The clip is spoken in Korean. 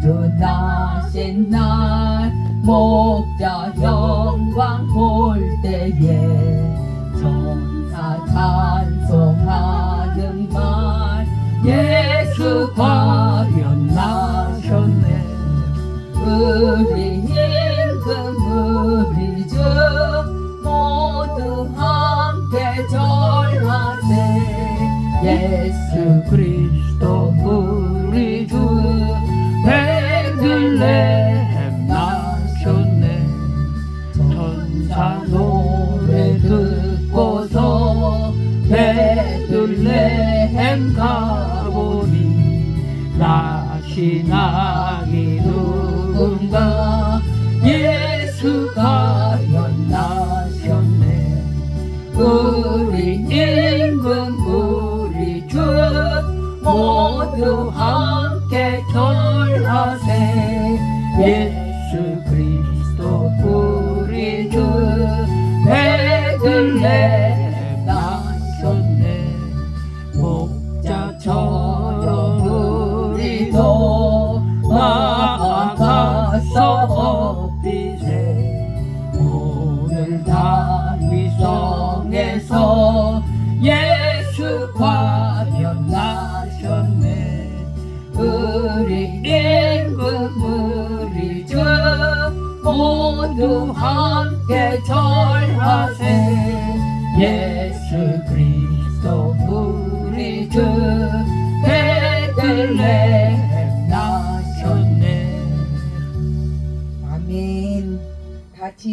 부르나신 날 목자 영광 볼 때에 천사 찬송하는 말 예수 과연 나셨네. 우리 임금 우리 주 모두 함께 절하세 예수 그리스도 노래 듣고서 베들레헴 가보니 나신 아기 누군가 예수가 연나셨네. 우리 임금 우리 주 모두 함께 절하세. 예 나아가서 엎디세. 오늘 다위성에서 예수 그리스도 우리 주 베들레헴 나셨네. 아멘. 같이